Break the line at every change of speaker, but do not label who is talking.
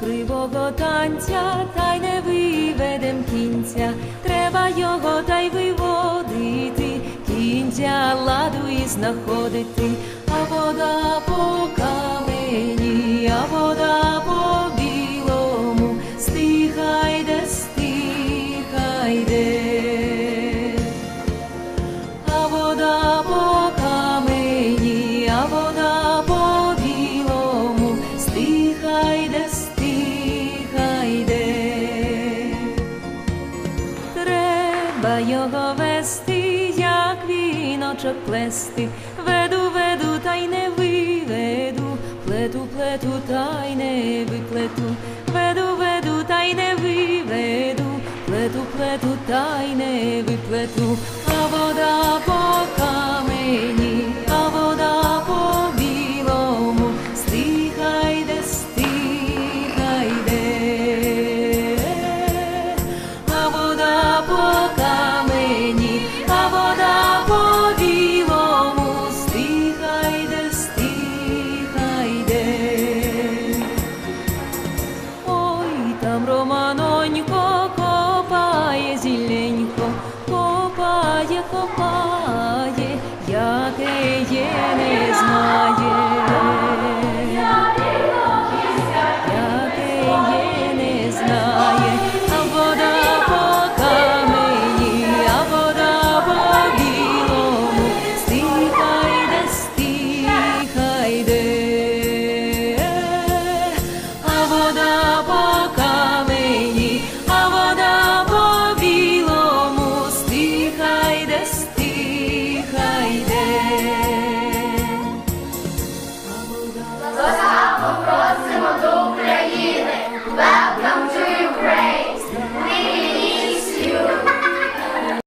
Кривого танця, та й не виведем кінця, треба його та й виводити, кінця ладу і знаходити вода по камені, а вода білому, стиха йде. А вода по камені, а вода по білому, стиха йде. Треба його вести, як віночок плести, веду, веду, та й не виведу, плету, плету, та й не виплету, веду, веду, та й не виведу, плету, плету, та й не виплету, яке є, не знаю.